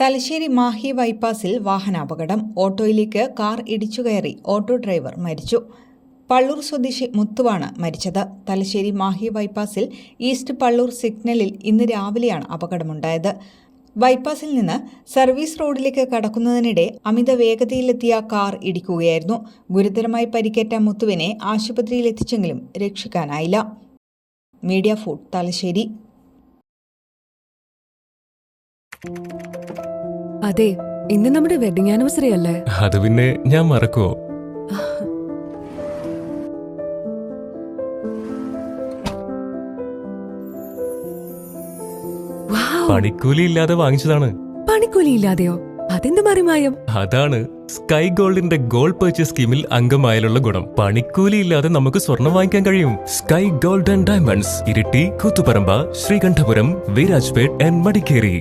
തലശ്ശേരി മാഹി ബൈപ്പാസിൽ വാഹനാപകടം. ഓട്ടോയിലേക്ക് കാർ ഇടിച്ചുകയറി ഓട്ടോ ഡ്രൈവർ മരിച്ചു. പള്ളൂർ സ്വദേശി മുത്തുവാണ് മരിച്ചത്. തലശ്ശേരി മാഹി ബൈപ്പാസിൽ ഈസ്റ്റ് പള്ളൂർ സിഗ്നലിൽ ഇന്ന് രാവിലെയാണ് അപകടമുണ്ടായത്. ബൈപ്പാസിൽ നിന്ന് സർവീസ് റോഡിലേക്ക് കടക്കുന്നതിനിടെ അമിത വേഗതയിലെത്തിയ കാർ ഇടിക്കുകയായിരുന്നു. ഗുരുതരമായി പരിക്കേറ്റ മുത്തുവിനെ ആശുപത്രിയിലെത്തിച്ചെങ്കിലും രക്ഷിക്കാനായില്ല. Media food Thalassery. അതെ ഇന്ന് നമ്മുടെ വെഡിങ് ആനിവേഴ്സറി അല്ലേ? അത് പിന്നെ ഞാൻ മറക്കുവോ? പണിക്കൂലി ഇല്ലാതെ വാങ്ങിച്ചതാണ്. പണിക്കൂലി ഇല്ലാതെയോ അതെന്ത് മറിമായം? അതാണ് സ്കൈ ഗോൾഡിന്റെ ഗോൾഡ് പർച്ചേസ് സ്കീമിൽ അംഗമായാലുള്ള ഗുണം. പണിക്കൂലി ഇല്ലാതെ നമുക്ക് സ്വർണം വാങ്ങിക്കാൻ കഴിയും. Sky gold and diamonds Iritty Koothuparamba Sreekandapuram Virajpet and Madikeri.